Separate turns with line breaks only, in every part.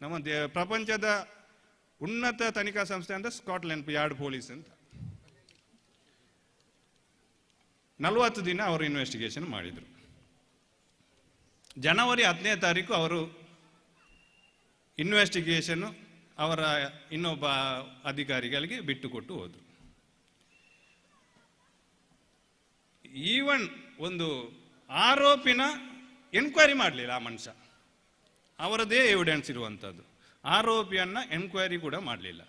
ನಮ್ಮ ದೇ ಪ್ರಪಂಚದ ಉನ್ನತ ತನಿಖಾ ಸಂಸ್ಥೆ ಅಂತ ಸ್ಕಾಟ್ಲೆಂಡ್ ಯಾರ್ಡ್ ಪೊಲೀಸ್ ಅಂತ. ನಲವತ್ತು ದಿನ ಅವರು ಇನ್ವೆಸ್ಟಿಗೇಷನ್ ಮಾಡಿದರು. ಜನವರಿ ಹದಿನೈದು ತಾರೀಕು ಅವರು ಇನ್ವೆಸ್ಟಿಗೇಷನ್ ಅವರ ಇನ್ನೊಬ್ಬ ಅಧಿಕಾರಿಗಳಿಗೆ ಬಿಟ್ಟುಕೊಟ್ಟು ಹೋದರು. ಈವನ್ ಒಂದು ಆರೋಪಿನ ಎನ್ಕ್ವೈರಿ ಮಾಡಲಿಲ್ಲ ಆ ಮನುಷ್ಯ. ಅವರದೇ ಎವಿಡೆನ್ಸ್ ಇರುವಂಥದ್ದು. ಆರೋಪಿಯನ್ನು ಎನ್ಕ್ವೈರಿ ಕೂಡ ಮಾಡಲಿಲ್ಲ.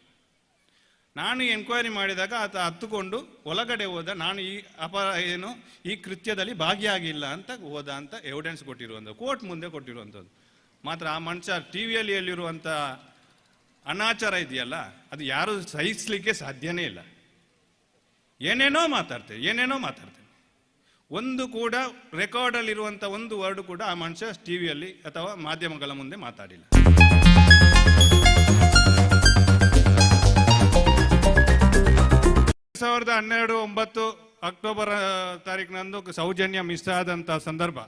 ನಾನು ಎನ್ಕ್ವೈರಿ ಮಾಡಿದಾಗ ಆತ ಹತ್ತುಕೊಂಡು ಒಳಗಡೆ ಹೋದ, ನಾನು ಈ ಅಪ, ಏನು, ಈ ಕೃತ್ಯದಲ್ಲಿ ಭಾಗಿಯಾಗಿಲ್ಲ ಅಂತ ಹೋದ ಅಂತ ಎವಿಡೆನ್ಸ್ ಕೊಟ್ಟಿರುವಂಥದ್ದು. ಕೋರ್ಟ್ ಮುಂದೆ ಕೊಟ್ಟಿರುವಂಥದ್ದು. ಮಾತ್ರ ಆ ಮನುಷ್ಯ ಟಿ ವಿಯಲ್ಲಿ ಎಲ್ಲಿರುವಂಥ ಅನಾಚಾರ ಇದೆಯಲ್ಲ, ಅದು ಯಾರು ಸಹಿಸಲಿಕ್ಕೆ ಸಾಧ್ಯನೇ ಇಲ್ಲ. ಏನೇನೋ ಮಾತಾಡ್ತೇವೆ ಏನೇನೋ ಮಾತಾಡ್ತೇವೆ ಒಂದು ಕೂಡ ರೆಕಾರ್ಡಲ್ಲಿರುವಂಥ ಒಂದು ವರ್ಡ್ ಕೂಡ ಆ ಮನುಷ್ಯ ಟಿ ವಿಯಲ್ಲಿ ಅಥವಾ ಮಾಧ್ಯಮಗಳ ಮುಂದೆ ಮಾತಾಡಿಲ್ಲ. ಸಾವಿರದ ಹನ್ನೆರಡು, ಒಂಬತ್ತು ಅಕ್ಟೋಬರ್ ತಾರೀಕಿನಂದು ಸೌಜನ್ಯ ಮಿಸ್ ಆದಂಥ ಸಂದರ್ಭ.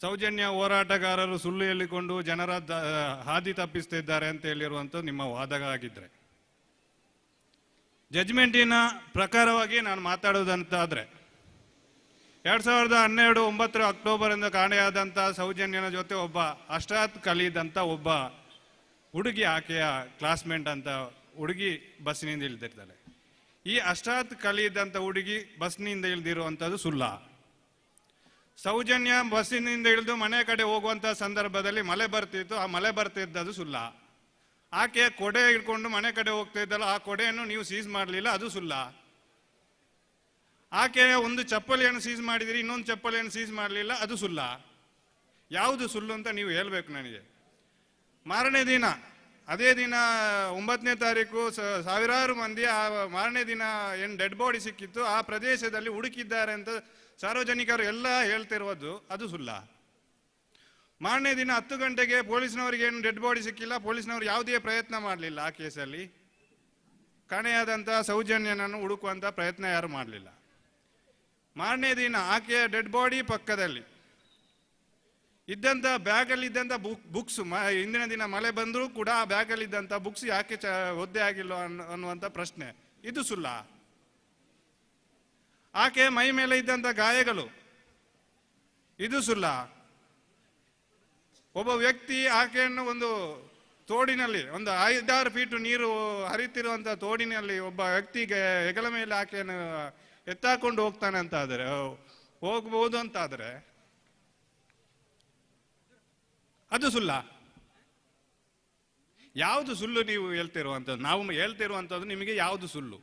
ಸೌಜನ್ಯ ಹೋರಾಟಗಾರರು ಸುಳ್ಳು ಹೇಳಿಕೊಂಡು ಜನರ ಹಾದಿ ತಪ್ಪಿಸ್ತಿದ್ದಾರೆ ಅಂತ ಹೇಳಿರುವಂಥದ್ದು ನಿಮ್ಮ ವಾದ ಆಗಿದ್ರೆ ಜಜ್ಮೆಂಟಿನ ಪ್ರಕಾರವಾಗಿ ನಾನು ಮಾತಾಡೋದಂತಾದರೆ ಎರಡು ಸಾವಿರದ ಹನ್ನೆರಡು ಒಂಬತ್ತರ ಅಕ್ಟೋಬರ್ ಇಂದ ಕಾಣೆಯಾದಂಥ ಸೌಜನ್ಯನ ಜೊತೆ ಒಬ್ಬ ಅಷ್ಟಾತ್ ಕಲಿದಂಥ ಒಬ್ಬ ಹುಡುಗಿ ಆಕೆಯ ಕ್ಲಾಸ್ಮೇಟ್ ಅಂತ ಹುಡುಗಿ ಬಸ್ನಿಂದ ಇಳಿದಿರ್ತಾಳೆ. ಈ ಅಷ್ಟಾತ್ ಕಲಿದಂಥ ಹುಡುಗಿ ಬಸ್ನಿಂದ ಇಳ್ದಿರುವಂಥದ್ದು ಸುಳ್ಳ ಸೌಜನ್ಯ ಬಸ್ಸಿನಿಂದ ಇಳಿದು ಮನೆ ಕಡೆ ಹೋಗುವಂಥ ಸಂದರ್ಭದಲ್ಲಿ ಮಳೆ ಬರ್ತಿತ್ತು, ಆ ಮಳೆ ಬರ್ತಿದ್ದದು ಸುಳ್ಳ ಆಕೆ ಕೊಡೆ ಹಿಡ್ಕೊಂಡು ಮನೆ ಕಡೆ ಹೋಗ್ತಾ ಇದ್ದಲ್ಲ, ಆ ಕೊಡೆಯನ್ನು ನೀವು ಸೀಸ್ ಮಾಡಲಿಲ್ಲ, ಅದು ಸುಲ್ಲ. ಆಕೆ ಒಂದು ಚಪ್ಪಲಿಯನ್ನು ಸೀಸ್ ಮಾಡಿದಿರಿ, ಇನ್ನೊಂದು ಚಪ್ಪಲಿಯನ್ನು ಸೀಸ್ ಮಾಡಲಿಲ್ಲ, ಅದು ಸುಲ್ಲ. ಯಾವುದು ಸುಳ್ಳು ಅಂತ ನೀವು ಹೇಳ್ಬೇಕು ನನಗೆ. ಮಾರನೇ ದಿನ, ಅದೇ ದಿನ ಒಂಬತ್ತನೇ ತಾರೀಕು ಸಾವಿರಾರು ಮಂದಿ ಆ ಮಾರನೇ ದಿನ ಏನು ಡೆಡ್ ಬಾಡಿ ಸಿಕ್ಕಿತ್ತು, ಆ ಪ್ರದೇಶದಲ್ಲಿ ಹುಡುಕಿದ್ದಾರೆ ಅಂತ ಸಾರ್ವಜನಿಕರು ಎಲ್ಲ ಹೇಳ್ತಿರೋದು, ಅದು ಸುಳ್ಳ ಮಾರನೇ ದಿನ ಹತ್ತು ಗಂಟೆಗೆ ಪೊಲೀಸ್ನವರಿಗೆ ಏನು ಡೆಡ್ ಬಾಡಿ ಸಿಕ್ಕಿಲ್ಲ, ಪೊಲೀಸ್ನವರು ಯಾವುದೇ ಪ್ರಯತ್ನ ಮಾಡಲಿಲ್ಲ ಆ ಕೇಸಲ್ಲಿ. ಕಾಣೆಯಾದಂಥ ಸೌಜನ್ಯನನ್ನು ಹುಡುಕುವಂಥ ಪ್ರಯತ್ನ ಯಾರು ಮಾಡಲಿಲ್ಲ. ಮಾರನೇ ದಿನ ಆಕೆಯ ಡೆಡ್ ಬಾಡಿ ಪಕ್ಕದಲ್ಲಿ ಇದ್ದಂಥ ಬ್ಯಾಗಲ್ಲಿ ಇದ್ದಂಥ ಬುಕ್, ಬುಕ್ಸ್ ಹಿಂದಿನ ದಿನ ಮಳೆ ಬಂದರೂ ಕೂಡ ಆ ಬ್ಯಾಗಲ್ಲಿ ಇದ್ದಂಥ ಬುಕ್ಸ್ ಯಾಕೆ ಚ, ಒದ್ದೆ ಆಗಿಲ್ಲ ಅನ್ನೋ ಅನ್ನುವಂಥ ಪ್ರಶ್ನೆ. ಇದು ಸುಲ್ಲ ಆಕೆ ಮೈ ಮೇಲೆ ಇದ್ದಂಥ ಗಾಯಗಳು. ಇದು ಸುಳ್ಳ. ಒಬ್ಬ ವ್ಯಕ್ತಿ ಆಕೆಯನ್ನು ಒಂದು ತೋಡಿನಲ್ಲಿ, ಒಂದು ಐದಾರು ಫೀಟು ನೀರು ಹರಿತಿರುವಂಥ ತೋಡಿನಲ್ಲಿ ಒಬ್ಬ ವ್ಯಕ್ತಿಗೆ ಹೆಗಲ ಮೇಲೆ ಆಕೆಯನ್ನು ಎತ್ತಾಕೊಂಡು ಹೋಗ್ತಾನೆ ಅಂತ ಆದರೆ ಹೋಗ್ಬೋದು ಅಂತ ಆದರೆ ಅದು ಸುಲ್ಲ ಯಾವುದು ಸುಳ್ಳು ನೀವು ಹೇಳ್ತಿರುವಂಥದ್ದು? ನಾವು ಹೇಳ್ತಿರುವಂಥದ್ದು ನಿಮಗೆ ಯಾವುದು ಸುಳ್ಳು?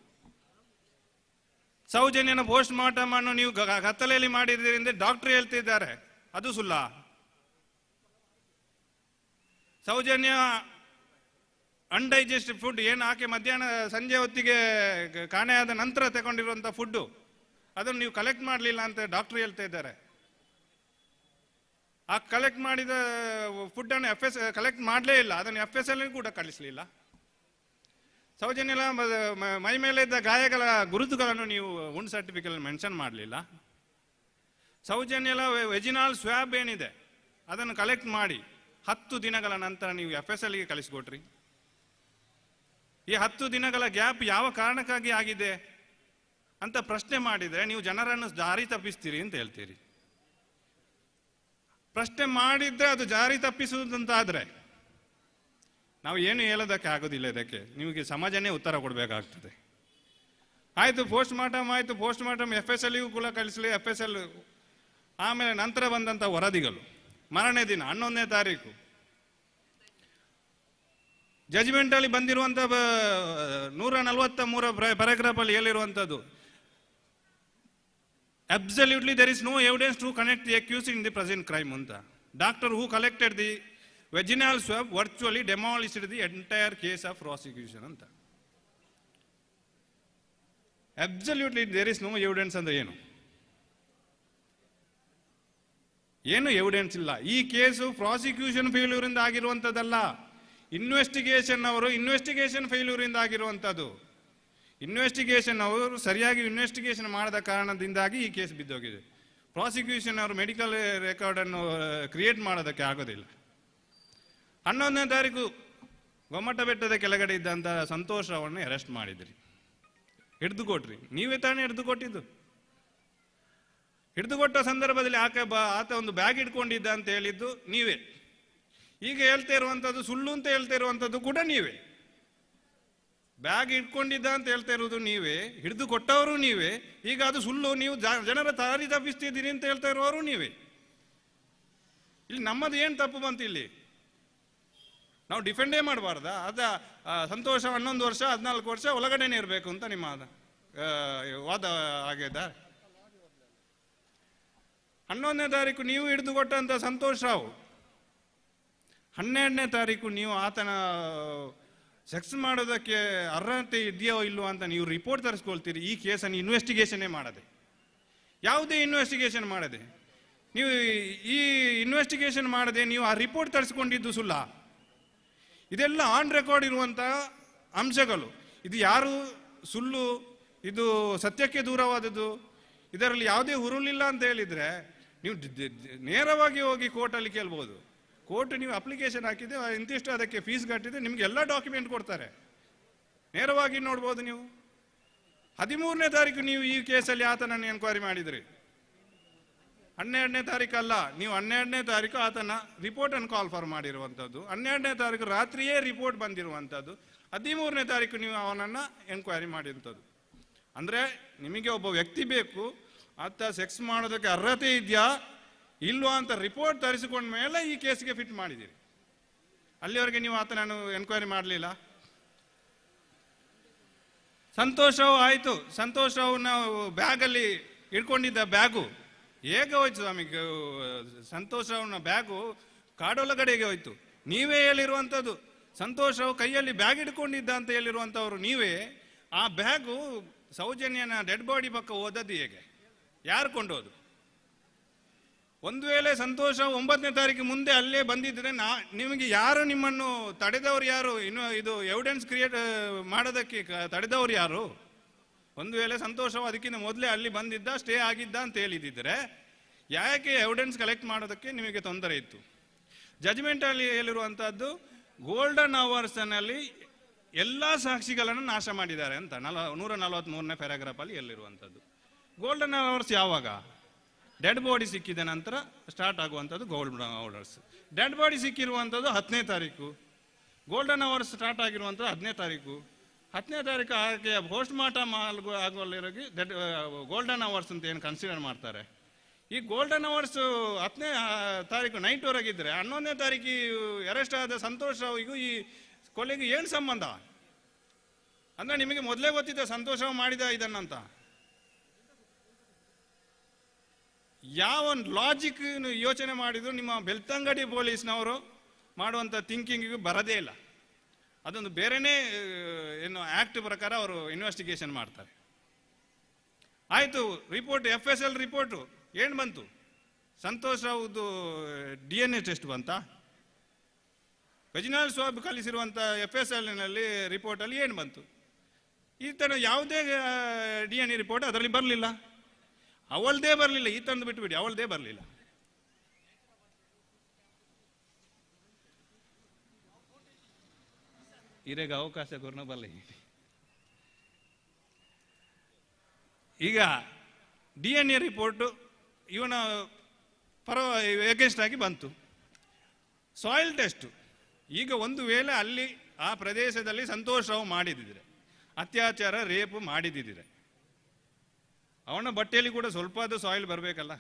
ಸೌಜನ್ಯನ ಪೋಸ್ಟ್ ಮಾರ್ಟಮ್ ಅನ್ನು ನೀವು ಕತ್ತಲೆಯಲ್ಲಿ ಮಾಡಿದ್ರಿಂದ ಡಾಕ್ಟ್ರು ಹೇಳ್ತಿದ್ದಾರೆ, ಅದು ಸುಳ್ಳ. ಸೌಜನ್ಯ ಅನ್ಡೈಜೆಸ್ಟ್ ಫುಡ್ ಏನು ಆಕೆ ಮಧ್ಯಾಹ್ನ, ಸಂಜೆ ಹೊತ್ತಿಗೆ ಕಾಣೆಯಾದ ನಂತರ ತಗೊಂಡಿರುವಂಥ ಫುಡ್ಡು ಅದನ್ನು ನೀವು ಕಲೆಕ್ಟ್ ಮಾಡಲಿಲ್ಲ ಅಂತ ಡಾಕ್ಟರ್ ಹೇಳ್ತಾ ಇದ್ದಾರೆ. ಆ ಕಲೆಕ್ಟ್ ಮಾಡಿದ ಫುಡ್ಡನ್ನು ಎಫ್ ಎಸ್ ಕಲೆಕ್ಟ್ ಮಾಡಲೇ ಇಲ್ಲ, ಅದನ್ನು ಎಫ್ ಎಸ್ ಎಲ್ ಕೂಡ ಕಳಿಸಲಿಲ್ಲ. ಸೌಜನ್ಯ ಮೈ ಮೇಲೆ ಗಾಯಗಳ ಗುರುತುಗಳನ್ನು ನೀವು ಉಂಡ್ ಸರ್ಟಿಫಿಕೇಟ್ ಮೆನ್ಷನ್ ಮಾಡಲಿಲ್ಲ. ಸೌಜನ್ಯಲ, ವೆಜಿನಾಲ್ ಸ್ವ್ಯಾಬ್ ಏನಿದೆ, ಅದನ್ನು ಕಲೆಕ್ಟ್ ಮಾಡಿ. ಹತ್ತು ದಿನಗಳ ನಂತರ ನೀವು ಎಫ್ ಎಸ್ ಎಲ್ಗೆ ಕಳಿಸ್ಕೊಟ್ರಿ. ಈ ಹತ್ತು ದಿನಗಳ ಗ್ಯಾಪ್ ಯಾವ ಕಾರಣಕ್ಕಾಗಿ ಆಗಿದೆ ಅಂತ ಪ್ರಶ್ನೆ ಮಾಡಿದರೆ ನೀವು ಜನರನ್ನು ಜಾರಿ ತಪ್ಪಿಸ್ತೀರಿ ಅಂತ ಹೇಳ್ತೀರಿ. ಪ್ರಶ್ನೆ ಮಾಡಿದ್ರೆ ಅದು ಜಾರಿ ತಪ್ಪಿಸುವುದಂತಾದ್ರೆ ನಾವು ಏನು ಹೇಳೋದಕ್ಕೆ ಆಗೋದಿಲ್ಲ ಇದಕ್ಕೆ. ನಿಮಗೆ ಸಮಾಜನೇ ಉತ್ತರ ಕೊಡಬೇಕಾಗ್ತದೆ. ಆಯಿತು ಪೋಸ್ಟ್ ಮಾರ್ಟಮ್ ಆಯಿತು ಪೋಸ್ಟ್ ಮಾರ್ಟಮ್ ಎಫ್ ಎಸ್ ಎಲ್ಗೂ ಕೂಡ ಕಳಿಸಲಿ ಎಫ್ ಎಸ್ ಎಲ್ ಆಮೇಲೆ ನಂತರ ಬಂದಂಥ ವರದಿಗಳು. ಮರನೇ ದಿನ, ಹನ್ನೊಂದನೇ ತಾರೀಕು. ಜಜ್ಮೆಂಟಲ್ಲಿ ಬಂದಿರುವಂಥ ನೂರ ನಲವತ್ತ ಮೂರ ಪ್ಯಾರಾಗ್ರಾಫಲ್ಲಿ ಹೇಳಿರುವಂಥದ್ದು absolutely there is no evidence to connect the accused in the present crime ಅಂತ. Doctor who collected the vaginal swab virtually demolished the entire case of prosecution ಅಂತ. Absolutely there is no evidence ಅಂದ್ರೆ ಏನು? ಏನು evidence ಇಲ್ಲ. ಈ case prosecution failure ಇಂದ ಆಗಿರುವಂಥದ್ದಲ್ಲ investigation ಅವರು ಇನ್ವೆಸ್ಟಿಗೇಷನ್ ಫೇಲ್ಯೂರ್ ಇಂದ ಆಗಿರುವಂಥದ್ದು ಇನ್ವೆಸ್ಟಿಗೇಷನ್ ಅವರು ಸರಿಯಾಗಿ ಇನ್ವೆಸ್ಟಿಗೇಷನ್ ಮಾಡದ ಕಾರಣದಿಂದಾಗಿ ಈ ಕೇಸ್ ಬಿದ್ದೋಗಿದೆ. ಪ್ರಾಸಿಕ್ಯೂಷನ್ ಅವರು ಮೆಡಿಕಲ್ ರೆಕಾರ್ಡ್ ಅನ್ನು ಕ್ರಿಯೇಟ್ ಮಾಡೋದಕ್ಕೆ ಆಗೋದಿಲ್ಲ. ಹನ್ನೊಂದನೇ ತಾರೀಕು ಗೊಮ್ಮಟ ಬೆಟ್ಟದ ಕೆಳಗಡೆ ಇದ್ದಂಥ ಸಂತೋಷವನ್ನು ಅರೆಸ್ಟ್ ಮಾಡಿದ್ರಿ. ಹಿಡಿದು ಕೊಟ್ರಿ. ನೀವೇ ತಾನೇ ಹಿಡಿದು ಕೊಟ್ಟಿದ್ದು. ಹಿಡಿದು ಕೊಟ್ಟ ಸಂದರ್ಭದಲ್ಲಿ ಆಕೆ ಬಾ ಆತ ಒಂದು ಬ್ಯಾಗ್ ಇಟ್ಕೊಂಡಿದ್ದ ಅಂತ ಹೇಳಿದ್ದು ನೀವೇ. ಈಗ ಹೇಳ್ತಾ ಇರುವಂಥದ್ದು ಸುಳ್ಳು ಅಂತ ಹೇಳ್ತಾ ಇರುವಂಥದ್ದು ಕೂಡ ನೀವೇ. ಬ್ಯಾಗ್ ಇಟ್ಕೊಂಡಿದ್ದ ಅಂತ ಹೇಳ್ತಾ ಇರೋದು ನೀವೇ ಹಿಡಿದು ಕೊಟ್ಟವರು ನೀವೇ, ಈಗ ಅದು ಸುಳ್ಳು, ನೀವು ಜನರ ತಾರಿ ತಪ್ಪಿಸ್ತಿದ್ದೀರಿ ಅಂತ ಹೇಳ್ತಾ ಇರುವವರು ನೀವೇ. ಇಲ್ಲಿ ನಮ್ಮದು ಏನು ತಪ್ಪು ಬಂತು ಇಲ್ಲಿ? ನಾವು ಡಿಫೆಂಡೇ ಮಾಡಬಾರ್ದಾ? ಅದ ಸಂತೋಷ ಹನ್ನೊಂದು ವರ್ಷ, ಹದಿನಾಲ್ಕು ವರ್ಷ ಒಳಗಡೆನೆ ಇರಬೇಕು ಅಂತ ನಿಮ್ಮ ವಾದ ಆಗ್ಯದ? ಹನ್ನೊಂದನೇ ತಾರೀಕು ನೀವು ಹಿಡಿದು ಸಂತೋಷ್ ರಾವ್ ಹನ್ನೆರಡನೇ ತಾರೀಕು ನೀವು ಆತನ, ಸೆಕ್ಸ್ ಮಾಡೋದಕ್ಕೆ ಅರ್ಹತೆ ಇದೆಯೋ ಇಲ್ಲೋ ಅಂತ ನೀವು ರಿಪೋರ್ಟ್ ತರಿಸ್ಕೊಳ್ತೀರಿ. ಈ ಕೇಸನ್ನು ಇನ್ವೆಸ್ಟಿಗೇಷನ್ನೇ ಮಾಡದೆ. ಯಾವುದೇ ಇನ್ವೆಸ್ಟಿಗೇಷನ್ ಮಾಡದೆ. ನೀವು ಈ ಇನ್ವೆಸ್ಟಿಗೇಷನ್ ಮಾಡದೆ ನೀವು ಆ ರಿಪೋರ್ಟ್ ತರಿಸ್ಕೊಂಡಿದ್ದು ಸುಳ್ಳ ಇದೆಲ್ಲ ಆನ್ ರೆಕಾರ್ಡ್ ಇರುವಂಥ ಅಂಶಗಳು. ಇದು ಯಾರು? ಸುಳ್ಳು? ಇದು ಸತ್ಯಕ್ಕೆ ದೂರವಾದದ್ದು? ಇದರಲ್ಲಿ ಯಾವುದೇ ಹುರುಳಿಲ್ಲ ಅಂತ ಹೇಳಿದ್ರೆ ನೀವು ನೇರವಾಗಿ ಹೋಗಿ ಕೋರ್ಟಲ್ಲಿ ಕೇಳ್ಬೋದು. ಕೋರ್ಟ್ ನೀವು ಅಪ್ಲಿಕೇಶನ್ ಹಾಕಿದೆ ಇಂತಿಷ್ಟು ಅದಕ್ಕೆ ಫೀಸ್ ಕಟ್ಟಿದೆ ನಿಮ್ಗೆ ಎಲ್ಲ ಡಾಕ್ಯುಮೆಂಟ್ ಕೊಡ್ತಾರೆ. ನೇರವಾಗಿ ನೋಡ್ಬೋದು ನೀವು. ಹದಿಮೂರನೇ ತಾರೀಕು ನೀವು ಈ ಕೇಸಲ್ಲಿ ಆತನನ್ನು ಎನ್ಕ್ವೈರಿ ಮಾಡಿದ್ರಿ. ಹನ್ನೆರಡನೇ ತಾರೀಕು ಅಲ್ಲ, ನೀವು ಹನ್ನೆರಡನೇ ತಾರೀಕು ಆತನ ರಿಪೋರ್ಟ್ ಅನ್ನು ಕಾಲ್ ಫಾರ್ ಮಾಡಿರುವಂಥದ್ದು. ಹನ್ನೆರಡನೇ ತಾರೀಕು ರಾತ್ರಿಯೇ ರಿಪೋರ್ಟ್ ಬಂದಿರುವಂಥದ್ದು. ಹದಿಮೂರನೇ ತಾರೀಕು ನೀವು ಅವನನ್ನು ಎನ್ಕ್ವೈರಿ ಮಾಡಿರುವಂಥದ್ದು. ಅಂದರೆ ನಿಮಗೆ ಒಬ್ಬ ವ್ಯಕ್ತಿ ಬೇಕು ಆತ ಸೆಕ್ಸ್ ಮಾಡೋದಕ್ಕೆ ಅರ್ಹತೆ ಇದೆಯಾ? ಇಲ್ವಾ ಅಂತ ರಿಪೋರ್ಟ್ ತರಿಸಿಕೊಂಡ ಮೇಲೆ ಈ ಕೇಸ್ಗೆ ಫಿಟ್ ಮಾಡಿದ್ದೀರಿ. ಅಲ್ಲಿವರೆಗೆ ನೀವು ಆತನನ್ನು ಎನ್ಕ್ವೈರಿ ಮಾಡಲಿಲ್ಲ. ಸಂತೋಷವು ಆಯಿತು. ಸಂತೋಷವು ನಾವು ಬ್ಯಾಗಲ್ಲಿ ಇಟ್ಕೊಂಡಿದ್ದ ಬ್ಯಾಗು ಹೇಗೆ ಹೋಯ್ತು ಸ್ವಾಮಿ? ಸಂತೋಷವನ್ನ ಬ್ಯಾಗು ಕಾಡೊಳಗಡೆಗೆ ಹೋಯ್ತು. ನೀವೇ ಹೇಳಿರುವಂಥದ್ದು. ಸಂತೋಷವು ಕೈಯಲ್ಲಿ ಬ್ಯಾಗ್ ಇಟ್ಕೊಂಡಿದ್ದ ಅಂತ ಹೇಳಿರುವಂಥವ್ರು ನೀವೇ. ಆ ಬ್ಯಾಗು ಸೌಜನ್ಯನ ಡೆಡ್ ಬಾಡಿ ಪಕ್ಕ ಓದದ್ದು ಹೇಗೆ? ಯಾರು ಕೊಂಡೋದು ಒಂದು ವೇಳೆ ಸಂತೋಷ ಒಂಬತ್ತನೇ ತಾರೀಕು ಮುಂದೆ ಅಲ್ಲೇ ಬಂದಿದ್ರೆ ನಾ, ನಿಮಗೆ ಯಾರು ನಿಮ್ಮನ್ನು ತಡೆದವರು ಯಾರು? ಇನ್ನು ಇದು ಎವಿಡೆನ್ಸ್ ಕ್ರಿಯೇಟ್ ಮಾಡೋದಕ್ಕೆ ತಡೆದವರು ಯಾರು? ಒಂದು ವೇಳೆ ಸಂತೋಷ ಅದಕ್ಕಿಂತ ಮೊದಲೇ ಅಲ್ಲಿ ಬಂದಿದ್ದ ಸ್ಟೇ ಆಗಿದ್ದ ಅಂತ ಹೇಳಿದ್ದಿದ್ರೆ ಯಾಕೆ ಎವಿಡೆನ್ಸ್ ಕಲೆಕ್ಟ್ ಮಾಡೋದಕ್ಕೆ ನಿಮಗೆ ತೊಂದರೆ ಇತ್ತು? ಜಜ್ಮೆಂಟಲ್ಲಿ ಹೇಳಿರುವಂಥದ್ದು ಗೋಲ್ಡನ್ ಅವರ್ಸ್ನಲ್ಲಿ ಎಲ್ಲ ಸಾಕ್ಷಿಗಳನ್ನು ನಾಶ ಮಾಡಿದ್ದಾರೆ ಅಂತ, ನಲ, ನೂರ ನಲವತ್ತ್ಮೂರನೇ ಪ್ಯಾರಾಗ್ರಾಫಲ್ಲಿ ಹೇಳಿರುವಂಥದ್ದು ಗೋಲ್ಡನ್ ಅವರ್ಸ್ ಯಾವಾಗ? ಡೆಡ್ ಬಾಡಿ ಸಿಕ್ಕಿದ ನಂತರ ಸ್ಟಾರ್ಟ್ ಆಗುವಂಥದ್ದು ಗೋಲ್ಡನ್ ಅವರ್ಸ್ ಡೆಡ್ ಬಾಡಿ ಸಿಕ್ಕಿರುವಂಥದ್ದು ಹತ್ತನೇ ತಾರೀಕು. ಗೋಲ್ಡನ್ ಅವರ್ಸ್ ಸ್ಟಾರ್ಟ್ ಆಗಿರುವಂಥದ್ದು ಹದಿನೇ ತಾರೀಕು. ಹತ್ತನೇ ತಾರೀಕು ಆಕೆಯ ಪೋಸ್ಟ್ ಮಾರ್ಟಮ್ ಆಗುವಲ್ಲಿರೋಗಿ ಡೆಡ್ ಗೋಲ್ಡನ್ ಅವರ್ಸ್ ಅಂತ ಏನು ಕನ್ಸಿಡರ್ ಮಾಡ್ತಾರೆ. ಈ ಗೋಲ್ಡನ್ ಅವರ್ಸ್ ಹತ್ತನೇ ತಾರೀಕು ನೈಟ್ ವರೆಗಿದ್ರೆ ಹನ್ನೊಂದನೇ ತಾರೀಕು ಅರೆಸ್ಟ್ ಆದ ಸಂತೋಷ್ ರಾವ್ಗೂ ಈ ಕೊಲೆಗೂ ಏನು ಸಂಬಂಧ? ಅಂದರೆ ನಿಮಗೆ ಮೊದಲೇ ಗೊತ್ತಿದೆ ಸಂತೋಷ ಮಾಡಿದ ಇದನ್ನಂತ. ಯಾವ ಲಾಜಿಕ್ ಯೋಚನೆ ಮಾಡಿದ್ರು ನಿಮ್ಮ ಬೆಳ್ತಂಗಡಿ ಪೊಲೀಸ್ನವರು ಮಾಡುವಂಥ ಥಿಂಕಿಂಗಿಗೂ ಬರದೇ ಇಲ್ಲ. ಅದೊಂದು ಬೇರೆನೇ ಏನು ಆ್ಯಕ್ಟ್ ಪ್ರಕಾರ ಅವರು ಇನ್ವೆಸ್ಟಿಗೇಷನ್ ಮಾಡ್ತಾರೆ. ಆಯಿತು report F S L report ಏನು ಬಂತು? ಸಂತೋಷ್ ರಾವ್ದು ಡಿ ಎನ್ ಎ ಟೆಸ್ಟ್ ಬಂತಾ? ಗಜಿನಾಲ್ ಸ್ವಾಬ್ ಕಲಿಸಿರುವಂಥ ಎಫ್ ಎಸ್ ಎಲ್ನಲ್ಲಿ ರಿಪೋರ್ಟಲ್ಲಿ ಏನು ಬಂತು? ಈ ಥರ ಯಾವುದೇ ಡಿ ಎನ್ ಎ ರಿಪೋರ್ಟ್ ಅದರಲ್ಲಿ ಬರಲಿಲ್ಲ. ಅವಳದೇ ಬರಲಿಲ್ಲ, ಈ ತಂದು ಬಿಟ್ಬಿಡಿ, ಅವಳದೇ ಬರಲಿಲ್ಲ. ಇರೆಗೆ ಅವಕಾಶ ಕೊರನ ಬರಲಿ ಈಗ ಡಿ ಎನ್ ಎ ರಿಪೋರ್ಟು ಇವನ ಪರ ಎಗೇನ್ಸ್ಟ್ ಆಗಿ ಬಂತು. ಸಾಯಿಲ್ ಟೆಸ್ಟು ಈಗ ಒಂದು ವೇಳೆ ಅಲ್ಲಿ ಆ ಪ್ರದೇಶದಲ್ಲಿ ಸಂತೋಷವು ಮಾಡಿದಿದ್ರೆ, ಅತ್ಯಾಚಾರ, ರೇಪು ಮಾಡಿದಿದ್ರೆ ಅವನ ಬಟ್ಟೆಯಲ್ಲಿ ಕೂಡ ಸ್ವಲ್ಪ ಅದು ಸಾಯಿಲ್ ಬರಬೇಕಲ್ಲ.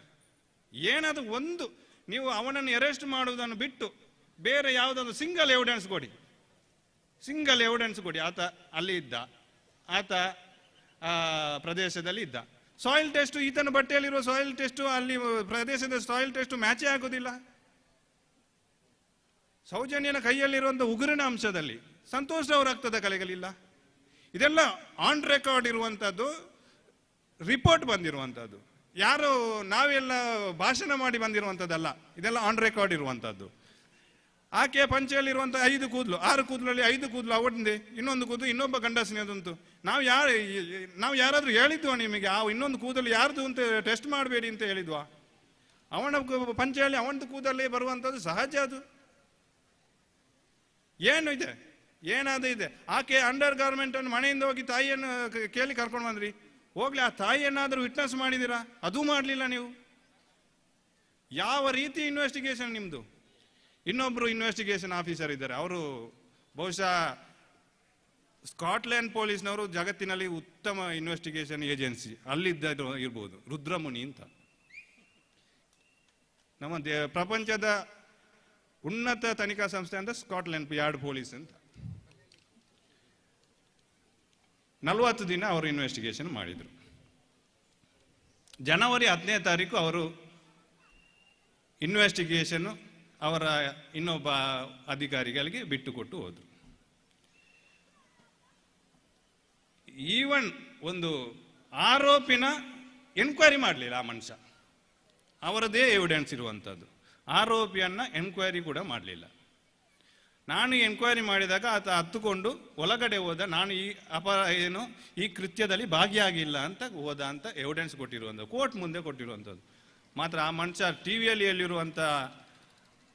ಏನಾದರೂ ಒಂದು, ನೀವು ಅವನನ್ನು ಅರೆಸ್ಟ್ ಮಾಡುವುದನ್ನು ಬಿಟ್ಟು ಬೇರೆ ಯಾವುದಾದ್ರು ಸಿಂಗಲ್ ಎವಿಡೆನ್ಸ್ ಕೊಡಿ. ಸಿಂಗಲ್ ಎವಿಡೆನ್ಸ್ ಕೊಡಿ. ಆತ ಅಲ್ಲಿ ಇದ್ದ. ಆತ ಪ್ರದೇಶದಲ್ಲಿ ಇದ್ದ. ಸಾಯಿಲ್ ಟೆಸ್ಟು ಈತನ ಬಟ್ಟೆಯಲ್ಲಿರುವ ಸಾಯಿಲ್ ಟೆಸ್ಟು ಅಲ್ಲಿ ಪ್ರದೇಶದ ಸಾಯಿಲ್ ಟೆಸ್ಟು ಮ್ಯಾಚೇ ಆಗೋದಿಲ್ಲ. ಸೌಜನ್ಯನ ಕೈಯಲ್ಲಿರುವಂಥ ಉಗುರಿನ ಅಂಶದಲ್ಲಿ ಸಂತೋಷ ಅವರ ರಕ್ತದ ಕಲೆಗಳಿಲ್ಲ. ಇದೆಲ್ಲ ಆನ್ ರೆಕಾರ್ಡ್ ಇರುವಂಥದ್ದು ರಿಪೋರ್ಟ್ ಬಂದಿರುವಂಥದ್ದು ಯಾರು ನಾವೆಲ್ಲ ಭಾಷಣ ಮಾಡಿ ಬಂದಿರುವಂಥದ್ದಲ್ಲ ಇದೆಲ್ಲ ಆನ್ ರೆಕಾರ್ಡ್ ಇರುವಂಥದ್ದು ಆಕೆ ಪಂಚೆಯಲ್ಲಿರುವಂಥ ಐದು ಕೂದಲು, ಆರು ಕೂದಲಲ್ಲಿ ಐದು ಕೂದಲು ಅವಟಿಂದೆ ಇನ್ನೊಂದು ಕೂದಲು ಇನ್ನೊಬ್ಬ ಗಂಡಸಿನದಂತು ನಾವು ಯಾರು, ನಾವು ಯಾರಾದರೂ ಹೇಳಿದ್ವಾ ನಿಮಗೆ, ಆ ಇನ್ನೊಂದು ಕೂದಲು ಯಾರ್ದು ಅಂತ ಟೆಸ್ಟ್ ಮಾಡಬೇಡಿ ಅಂತ ಹೇಳಿದ್ವಾ? ಅವನ ಪಂಚೆಯಲ್ಲಿ ಅವನದು ಕೂದಲೇ ಬರುವಂಥದ್ದು ಸಹಜ ಅದು. ಏನು ಇದೆ? ಏನಾದ್ರು ಇದೆ? ಆಕೆ ಅಂಡರ್ ಗಾರ್ಮೆಂಟನ್ನು ಮನೆಯಿಂದ ಹೋಗಿ ತಾಯಿಯನ್ನು ಕೇಳಿ ಕರ್ಕೊಂಡು ಬಂದ್ರಿ. ಹೋಗ್ಲಿ, ಆ ತಾಯಿಯನ್ನಾದರೂ ವಿಟ್ನೆಸ್ ಮಾಡಿದ್ದೀರಾ? ಅದು ಮಾಡಲಿಲ್ಲ ನೀವು. ಯಾವ ರೀತಿ ಇನ್ವೆಸ್ಟಿಗೇಷನ್ ನಿಮ್ಮದು ಇನ್ನೊಬ್ಬರು ಇನ್ವೆಸ್ಟಿಗೇಷನ್ ಆಫೀಸರ್ ಇದ್ದಾರೆ. ಅವರು ಬಹುಶಃ ಸ್ಕಾಟ್ಲ್ಯಾಂಡ್ ಪೊಲೀಸ್ನವರು ಜಗತ್ತಿನಲ್ಲಿ ಉತ್ತಮ ಇನ್ವೆಸ್ಟಿಗೇಷನ್ ಏಜೆನ್ಸಿ ಅಲ್ಲಿದ್ದ ಇರ್ಬೋದು. ರುದ್ರಮುನಿ ಅಂತ. ನಮ್ಮ ದೇ, ಪ್ರಪಂಚದ ಉನ್ನತ ತನಿಖಾ ಸಂಸ್ಥೆ ಅಂತ ಸ್ಕಾಟ್ಲೆಂಡ್ ಯಾರ್ಡ್ ಪೊಲೀಸ್ ಅಂತ. ನಲವತ್ತು ದಿನ ಅವರು ಇನ್ವೆಸ್ಟಿಗೇಷನ್ ಮಾಡಿದರು. ಜನವರಿ ಹತ್ತನೇ ತಾರೀಕು ಅವರು ಇನ್ವೆಸ್ಟಿಗೇಷನ್ನು ಅವರ ಇನ್ನೊಬ್ಬ ಅಧಿಕಾರಿಗಳಿಗೆ ಬಿಟ್ಟುಕೊಟ್ಟು ಹೋದರು. ಈವನ್ ಒಂದು ಆರೋಪಿನ ಎನ್ಕ್ವೈರಿ ಮಾಡಲಿಲ್ಲ ಆ ಮನುಷ್ಯ. ಅವರದೇ ಎವಿಡೆನ್ಸ್ ಇರುವಂಥದ್ದು ಆರೋಪಿಯನ್ನು ಎನ್ಕ್ವೈರಿ ಕೂಡ ಮಾಡಲಿಲ್ಲ. ನಾನು ಎನ್ಕ್ವೈರಿ ಮಾಡಿದಾಗ ಆತ ಹತ್ತುಕೊಂಡು ಒಳಗಡೆ ಹೋದ, ನಾನು ಈ ಅಪ ಏನು, ಈ ಕೃತ್ಯದಲ್ಲಿ ಭಾಗಿಯಾಗಿಲ್ಲ ಅಂತ ಹೋದ ಅಂತ ಎವಿಡೆನ್ಸ್ ಕೊಟ್ಟಿರುವಂಥದ್ದು, ಕೋರ್ಟ್ ಮುಂದೆ ಕೊಟ್ಟಿರುವಂಥದ್ದು. ಮಾತ್ರ ಆ ಮನುಷ್ಯ ಟಿ ವಿಯಲ್ಲಿ ಎಲ್ಲಿರುವಂಥ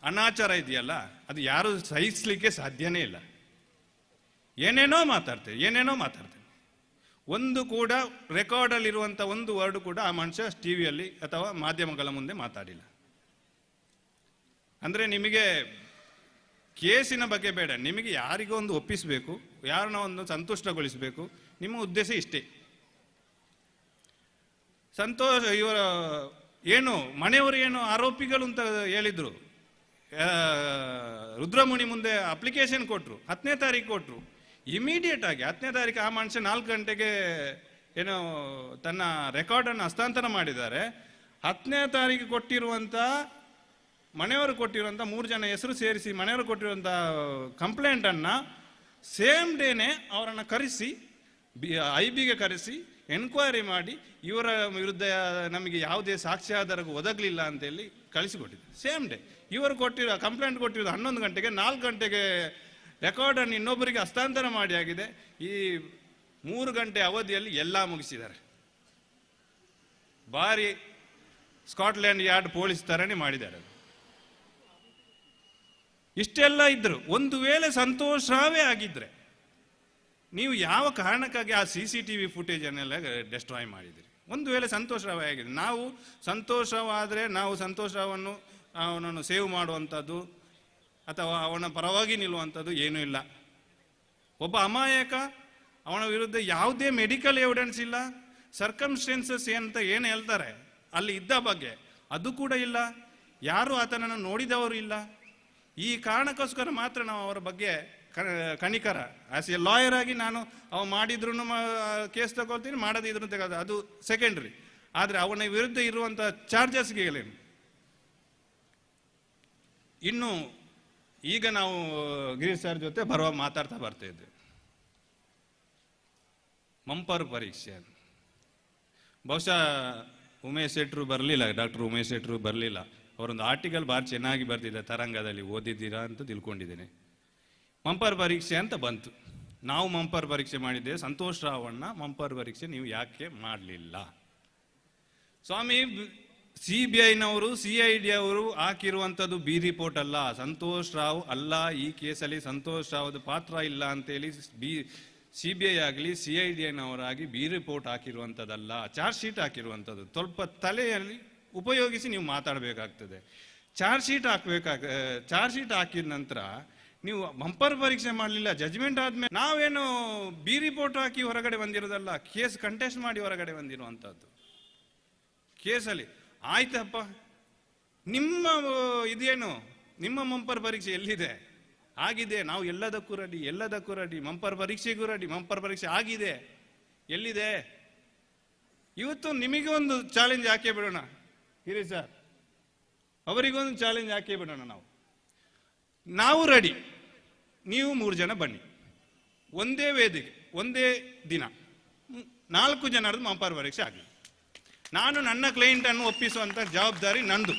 ಅನಾಚಾರ ಇದೆಯಲ್ಲ, ಅದು ಯಾರು ಸಹಿಸ್ಲಿಕ್ಕೆ ಸಾಧ್ಯನೇ ಇಲ್ಲ. ಏನೇನೋ ಮಾತಾಡ್ತೇವೆ ಏನೇನೋ ಮಾತಾಡ್ತೇವೆ. ಒಂದು ಕೂಡ ರೆಕಾರ್ಡಲ್ಲಿರುವಂಥ ಒಂದು ವರ್ಡ್ ಕೂಡ ಆ ಮನುಷ್ಯ ಟಿ ವಿಯಲ್ಲಿ ಅಥವಾ ಮಾಧ್ಯಮಗಳ ಮುಂದೆ ಮಾತಾಡಿಲ್ಲ. ಅಂದರೆ ನಿಮಗೆ ಕೇಸಿನ ಬಗ್ಗೆ ಬೇಡ. ನಿಮಗೆ ಯಾರಿಗೋ ಒಂದು ಒಪ್ಪಿಸಬೇಕು, ಯಾರನ್ನ ಒಂದು ಸಂತುಷ್ಟಗೊಳಿಸಬೇಕು, ನಿಮ್ಮ ಉದ್ದೇಶ ಇಷ್ಟೇ. ಸಂತೋಷ, ಇವರ ಏನು, ಮನೆಯವರು ಏನು ಆರೋಪಿಗಳು ಅಂತ ಹೇಳಿದ್ರು. ರುದ್ರಮುನಿ ಮುಂದೆ ಅಪ್ಲಿಕೇಶನ್ ಕೊಟ್ಟರು ಹತ್ತನೇ ತಾರೀಕು ಕೊಟ್ಟರು ಇಮಿಡಿಯೇಟ್ ಆಗಿ, ಹತ್ತನೇ ತಾರೀಕು ಆ ಮನುಷ್ಯ ನಾಲ್ಕು ಗಂಟೆಗೆ ಏನು ತನ್ನ ರೆಕಾರ್ಡನ್ನು ಹಸ್ತಾಂತರ ಮಾಡಿದ್ದಾರೆ. ಹತ್ತನೇ ತಾರೀಕು ಕೊಟ್ಟಿರುವಂಥ ಮನೆಯವರು ಕೊಟ್ಟಿರುವಂಥ ಮೂರು ಜನ ಹೆಸರು ಸೇರಿಸಿ ಮನೆಯವರು ಕೊಟ್ಟಿರುವಂಥ ಕಂಪ್ಲೇಂಟನ್ನು ಸೇಮ್ ಡೇನೆ ಅವರನ್ನು ಕರೆಸಿ, ಬಿ ಐ ಬಿಗೆ ಕರೆಸಿ ಎನ್ಕ್ವೈರಿ ಮಾಡಿ ಇವರ ವಿರುದ್ಧ ನಮಗೆ ಯಾವುದೇ ಸಾಕ್ಷ್ಯಾಧಾರ ಒದಗಲಿಲ್ಲ ಅಂತೇಳಿ ಕಳಿಸಿಕೊಟ್ಟಿದೆ ಸೇಮ್ ಡೇ ಇವರು ಕೊಟ್ಟಿರೋ ಕಂಪ್ಲೇಂಟ್ ಕೊಟ್ಟಿರೋದು ಹನ್ನೊಂದು ಗಂಟೆಗೆ, ನಾಲ್ಕು ಗಂಟೆಗೆ ರೆಕಾರ್ಡನ್ನು ಇನ್ನೊಬ್ಬರಿಗೆ ಹಸ್ತಾಂತರ ಮಾಡಿ ಆಗಿದೆ. ಈ ಮೂರು ಗಂಟೆ ಅವಧಿಯಲ್ಲಿ ಎಲ್ಲ ಮುಗಿಸಿದ್ದಾರೆ. ಭಾರಿ ಸ್ಕಾಟ್ಲ್ಯಾಂಡ್ ಯಾರ್ಡ್ ಪೊಲೀಸ್ ಥರನೇ ಮಾಡಿದ್ದಾರೆ. ಇಷ್ಟೆಲ್ಲ ಇದ್ದರು. ಒಂದು ವೇಳೆ ಸಂತೋಷವೇ ಆಗಿದ್ದರೆ ನೀವು ಯಾವ ಕಾರಣಕ್ಕಾಗಿ ಆ ಸಿ ಸಿ ಟಿ ವಿ ಫುಟೇಜನ್ನೆಲ್ಲ ಡೆಸ್ಟ್ರಾಯ್ ಮಾಡಿದಿರಿ ಒಂದು ವೇಳೆ ಸಂತೋಷವೇ ಆಗಿದೆ ನಾವು ಸಂತೋಷವಾದರೆ ನಾವು ಸಂತೋಷವನ್ನು ಅವನನ್ನು ಸೇವ್ ಮಾಡುವಂಥದ್ದು, ಅಥವಾ ಅವನ ಪರವಾಗಿ ನಿಲ್ಲುವಂಥದ್ದು ಏನೂ ಇಲ್ಲ. ಒಬ್ಬ ಅಮಾಯಕ, ಅವನ ವಿರುದ್ಧ ಯಾವುದೇ ಮೆಡಿಕಲ್ ಎವಿಡೆನ್ಸ್ ಇಲ್ಲ. ಸರ್ಕಮ್ಸ್ಟೆನ್ಸಸ್ ಅಂತ ಏನು ಹೇಳ್ತಾರೆ? ಅಲ್ಲಿ ಇದ್ದ ಬಗ್ಗೆ ಅದು ಕೂಡ ಇಲ್ಲ. ಯಾರು ಆತನನ್ನು ನೋಡಿದವರು ಇಲ್ಲ. ಈ ಕಾರಣಕ್ಕೋಸ್ಕರ ಮಾತ್ರ ನಾವು ಅವರ ಬಗ್ಗೆ ಕಣಿಕರ ಆಸ್ ಎ ಲಾಯರ್ ಆಗಿ ನಾನು ಅವ ಮಾಡಿದ್ರು ಕೇಸ್ ತಗೊಳ್ತೀನಿ ಮಾಡದಿದ್ರು ತೆಗೆದು ಅದು ಸೆಕೆಂಡ್ರಿ ಆದರೆ ಅವನ ವಿರುದ್ಧ ಇರುವಂಥ ಚಾರ್ಜಸ್ಗೆ ಏನು ಇನ್ನು ಈಗ ನಾವು ಗಿರೀಶ್ ಸರ್ ಜೊತೆ ಬರುವ ಮಾತಾಡ್ತಾ ಬರ್ತಾ ಇದ್ದೇವೆ ಮಂಪರ್ ಪರೀಕ್ಷೆ. ಬಹುಶಃ ಉಮೇಶ್ ಶೆಟ್ರು ಬರಲಿಲ್ಲ, ಡಾಕ್ಟರ್ ಉಮೇಶ್ ಶೆಟ್ರು ಬರಲಿಲ್ಲ. ಅವರೊಂದು ಆರ್ಟಿಕಲ್ ಭಾಳ ಚೆನ್ನಾಗಿ ಬರ್ತಿದೆ ತರಂಗದಲ್ಲಿ ಓದಿದ್ದೀರಾ ಅಂತ ತಿಳ್ಕೊಂಡಿದ್ದೇನೆ. ಮಂಪರ್ ಪರೀಕ್ಷೆ ಅಂತ ಬಂತು. ನಾವು ಮಂಪರ್ ಪರೀಕ್ಷೆ ಮಾಡಿದ್ದೇವೆ ಸಂತೋಷ್ ರಾವಣ್ಣ ಮಂಪರ್ ಪರೀಕ್ಷೆ ನೀವು ಯಾಕೆ ಮಾಡಲಿಲ್ಲ? ಸ್ವಾಮಿ ಸಿ ಬಿ ಐನವರು ಸಿ ಐ ಡಿ ಅವರು ಹಾಕಿರುವಂಥದ್ದು ಬಿ ರಿಪೋರ್ಟ್ ಅಲ್ಲ. ಸಂತೋಷ್ ರಾವ್ ಅಲ್ಲ, ಈ ಕೇಸಲ್ಲಿ ಸಂತೋಷ್ ರಾವ್ದು ಪಾತ್ರ ಇಲ್ಲ ಅಂತೇಳಿ ಬಿ ಸಿ ಬಿ ಐ ಆಗಲಿ ಸಿ ಐ ಡಿ ಐನವರಾಗಿ ಬಿ ರಿಪೋರ್ಟ್ ಹಾಕಿರುವಂಥದ್ದಲ್ಲ, ಚಾರ್ಜ್ ಶೀಟ್ ಹಾಕಿರುವಂಥದ್ದು. ಸ್ವಲ್ಪ ತಲೆಯಲ್ಲಿ ಉಪಯೋಗಿಸಿ ನೀವು ಮಾತಾಡಬೇಕಾಗ್ತದೆ. ಚಾರ್ಜ್ ಶೀಟ್ ಹಾಕ್ಬೇಕಾಗ ಚಾರ್ಜ್ ಶೀಟ್ ಹಾಕಿದ ನಂತರ ನೀವು ಬಂಪರ್ ಪರೀಕ್ಷೆ ಮಾಡಲಿಲ್ಲ ಜಜ್ಮೆಂಟ್ ಆದಮೇಲೆ ನಾವೇನು ಬಿ ರಿಪೋರ್ಟ್ ಹಾಕಿ ಹೊರಗಡೆ ಬಂದಿರೋದಲ್ಲ, ಕೇಸ್ ಕಂಟೆಸ್ಟ್ ಮಾಡಿ ಹೊರಗಡೆ ಬಂದಿರುವಂಥದ್ದು. ಕೇಸಲ್ಲಿ, ಆಯ್ತಪ್ಪ, ನಿಮ್ಮ ಇದೇನು, ನಿಮ್ಮ ಮಂಪರ್ ಪರೀಕ್ಷೆ ಎಲ್ಲಿದೆ? ಆಗಿದೆ, ನಾವು ಎಲ್ಲದಕ್ಕೂ ರೆಡಿ ಎಲ್ಲದಕ್ಕೂ ರೆಡಿ ಮಂಪರ್ ಪರೀಕ್ಷೆಗೂ ರೆಡಿ ಮಂಪರ್ ಪರೀಕ್ಷೆ ಆಗಿದೆ, ಎಲ್ಲಿದೆ? ಇವತ್ತು ನಿಮಗೆ ಒಂದು ಚಾಲೆಂಜ್ ಹಾಕೇ ಬಿಡೋಣ. ಇರಿ ಸರ್ ಅವರಿಗೊಂದು ಚಾಲೆಂಜ್ ಹಾಕೇ ಬಿಡೋಣ ನಾವು. ನಾವು ರೆಡಿ ನೀವು ಮೂರು ಜನ ಬನ್ನಿ. ಒಂದೇ ವೇದಿಕೆ, ಒಂದೇ ದಿನ. ನಾಲ್ಕು ಜನರದ್ದು ಮಾಪಾರ ಪರೀಕ್ಷೆ ಆಗಲಿ. ನಾನು ನನ್ನ ಕ್ಲೈಂಟ್ ಅನ್ನು ಒಪ್ಪಿಸುವಂತ ಜವಾಬ್ದಾರಿ ನಂದು.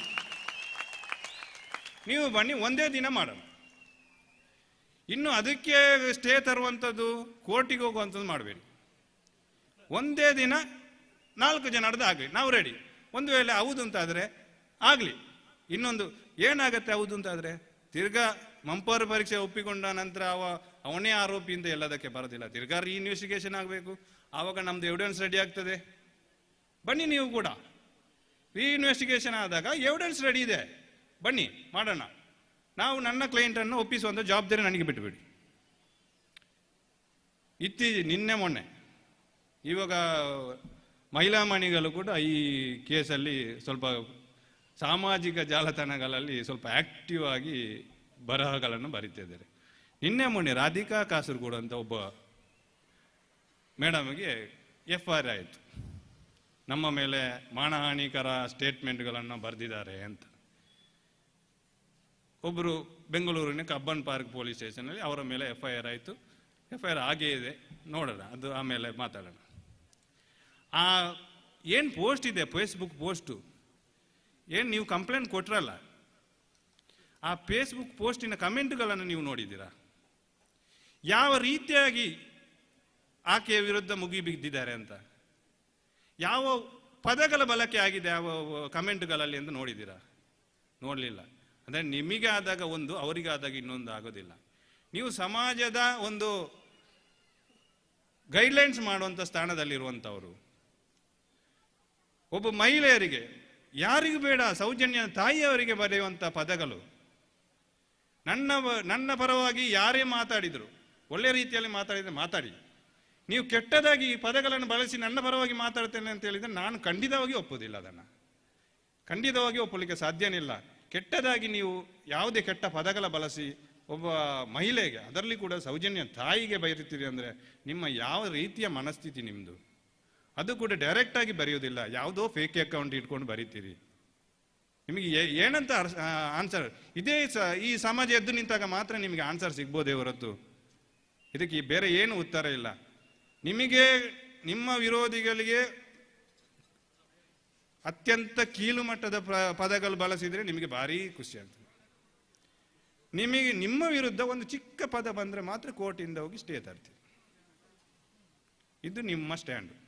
ನೀವು ಬನ್ನಿ, ಒಂದೇ ದಿನ ಮಾಡೋಣ. ಇನ್ನು ಅದಕ್ಕೆ ಸ್ಟೇ ತರುವಂಥದ್ದು ಕೋರ್ಟಿಗೆ ಹೋಗುವಂಥದ್ದು ಮಾಡಬೇಡಿ. ಒಂದೇ ದಿನ ನಾಲ್ಕು ಜನರದ್ದು ಆಗಲಿ. ನಾವು ರೆಡಿ ಒಂದು ವೇಳೆ ಹೌದು ಅಂತಾದರೆ ಆಗಲಿ. ಇನ್ನೊಂದು, ಏನಾಗತ್ತೆ ಹೌದು ಅಂತಾದರೆ ತಿರ್ಗಾ ಮಂಪರ್ ಪರೀಕ್ಷೆ ಒಪ್ಪಿಕೊಂಡ ನಂತರ ಅವ, ಅವನೇ ಆರೋಪಿಯಿಂದ ಎಲ್ಲದಕ್ಕೆ ಬರೋದಿಲ್ಲ. ತಿರ್ಗಾ ಇನ್ವೆಸ್ಟಿಗೇಷನ್ ಆಗಬೇಕು. ಆವಾಗ ನಮ್ದು ಎವಿಡೆನ್ಸ್ ರೆಡಿ ಆಗ್ತದೆ. ಬನ್ನಿ ನೀವು ಕೂಡ. ಇನ್ವೆಸ್ಟಿಗೇಷನ್ ಆದಾಗ ಎವಿಡೆನ್ಸ್ ರೆಡಿ ಇದೆ. ಬನ್ನಿ, ಮಾಡೋಣ. ನಾವು ನನ್ನ ಕ್ಲೈಂಟನ್ನು ಒಪ್ಪಿಸುವಂಥ ಜವಾಬ್ದಾರಿ ನನಗೆ ಬಿಟ್ಟುಬಿಡಿ ಇತ್ತೀಚೆ, ನಿನ್ನೆ ಮೊನ್ನೆ, ಇವಾಗ ಮಹಿಳಾ ಮಣಿಗಳು ಕೂಡ ಈ ಕೇಸಲ್ಲಿ ಸ್ವಲ್ಪ ಸಾಮಾಜಿಕ ಜಾಲತಾಣಗಳಲ್ಲಿ ಸ್ವಲ್ಪ ಆಕ್ಟಿವ್ ಆಗಿ ಬರಹಗಳನ್ನು ಬರೀತಿದ್ದಾರೆ. ನಿನ್ನೆ ಮೊನ್ನೆ ರಾಧಿಕಾ ಕಾಸರಗೋಡು ಅಂತ ಒಬ್ಬ ಮೇಡಮ್ಗೆ ಎಫ್ ಆರ್ ಆಯಿತು. ನಮ್ಮ ಮೇಲೆ ಮಾನಹಾನಿಕರ ಸ್ಟೇಟ್ಮೆಂಟ್ಗಳನ್ನು ಬರೆದಿದ್ದಾರೆ ಅಂತ. ಒಬ್ಬರು ಬೆಂಗಳೂರಿನ ಕಬ್ಬನ್ ಪಾರ್ಕ್ ಪೊಲೀಸ್ ಸ್ಟೇಷನಲ್ಲಿ ಅವರ ಮೇಲೆ ಎಫ್ ಐ ಆರ್ ಆಯಿತು. ಎಫ್ ಐ ಆರ್ ಆಗೇ ಇದೆ. ನೋಡೋಣ. ಅದು ಆಮೇಲೆ ಮಾತಾಡೋಣ. ಆ, ಏನು ಪೋಸ್ಟ್ ಇದೆ ಫೇಸ್ಬುಕ್ ಪೋಸ್ಟು ಏನು ನೀವು ಕಂಪ್ಲೇಂಟ್ ಕೊಟ್ರಲ್ಲ? ಆ ಫೇಸ್ಬುಕ್ ಪೋಸ್ಟಿನ ಕಮೆಂಟ್ಗಳನ್ನು ನೀವು ನೋಡಿದ್ದೀರಾ? ಯಾವ ರೀತಿಯಾಗಿ ಆಕೆಯ ವಿರುದ್ಧ ಮುಗಿ ಬಿದ್ದಿದ್ದಾರೆ ಅಂತ? ಯಾವ ಪದಗಳ ಬಳಕೆ ಆಗಿದೆ ಯಾವ ಕಮೆಂಟ್ಗಳಲ್ಲಿ ಅಂತ ನೋಡಿದ್ದೀರಾ? ನೋಡಲಿಲ್ಲ. ಅಂದರೆ ನಿಮಗೆ ಆದಾಗ ಒಂದು, ಅವರಿಗೆ ಆದಾಗ ಇನ್ನೊಂದು ಆಗೋದಿಲ್ಲ. ನೀವು ಸಮಾಜದ ಒಂದು ಗೈಡ್ಲೈನ್ಸ್ ಮಾಡುವಂಥ ಸ್ಥಾನದಲ್ಲಿರುವಂಥವರು ಒಬ್ಬ ಮಹಿಳೆಯರಿಗೆ ಯಾರಿಗೂ ಬೇಡ, ಸೌಜನ್ಯ ತಾಯಿಯವರಿಗೆ ಬರೆಯುವಂಥ ಪದಗಳು. ನನ್ನ ನನ್ನ ಪರವಾಗಿ ಯಾರೇ ಮಾತಾಡಿದರು, ಒಳ್ಳೆ ರೀತಿಯಲ್ಲಿ ಮಾತಾಡಿದರೆ ಮಾತಾಡಿ. ನೀವು ಕೆಟ್ಟದಾಗಿ ಈ ಪದಗಳನ್ನು ಬಳಸಿ ನನ್ನ ಪರವಾಗಿ ಮಾತಾಡ್ತೇನೆ ಅಂತ ಹೇಳಿದರೆ ನಾನು ಖಂಡಿತವಾಗಿ ಒಪ್ಪುವುದಿಲ್ಲ ಅದನ್ನು. ಖಂಡಿತವಾಗಿ ಒಪ್ಪಲಿಕ್ಕೆ ಸಾಧ್ಯನಿಲ್ಲ. ಕೆಟ್ಟದಾಗಿ ನೀವು ಯಾವುದೇ ಕೆಟ್ಟ ಪದಗಳ ಬಳಸಿ ಒಬ್ಬ ಮಹಿಳೆಗೆ, ಅದರಲ್ಲಿ ಕೂಡ ಸೌಜನ್ಯ ತಾಯಿಗೆ ಬೈರುತ್ತೀರಿ ಅಂದರೆ ನಿಮ್ಮ ಯಾವ ರೀತಿಯ ಮನಸ್ಥಿತಿ ನಿಮ್ಮದು ಅದು ಕೂಡ ಡೈರೆಕ್ಟ್ ಆಗಿ ಬರೆಯೋದಿಲ್ಲ ಯಾವುದೋ ಫೇಕ್ ಅಕೌಂಟ್ ಇಟ್ಕೊಂಡು ಬರೀತೀರಿ. ನಿಮಗೆ ಏನಂತ ಆನ್ಸರ್ ಇದೇ ಈ ಸಮಾಜ ಎದ್ದು ನಿಂತಾಗ ಮಾತ್ರ ನಿಮಗೆ ಆನ್ಸರ್ ಸಿಗ್ಬೋದೇ ಹೊರತು. ಇದಕ್ಕೆ ಬೇರೆ ಏನು ಉತ್ತರ ಇಲ್ಲ. ನಿಮಗೆ, ನಿಮ್ಮ ವಿರೋಧಿಗಳಿಗೆ ಅತ್ಯಂತ ಕೀಳು ಮಟ್ಟದ ಪದಗಳು ಬಳಸಿದರೆ ನಿಮಗೆ ಭಾರಿ ಖುಷಿ ಆಗ್ತದೆ. ನಿಮಗೆ, ನಿಮ್ಮ ವಿರುದ್ಧ ಒಂದು ಚಿಕ್ಕ ಪದ ಬಂದರೆ ಮಾತ್ರ ಕೋರ್ಟಿಂದ ಹೋಗಿ ಸ್ಟೇ ತರ್ತೀವಿ ಇದು ನಿಮ್ಮ ಸ್ಟ್ಯಾಂಡು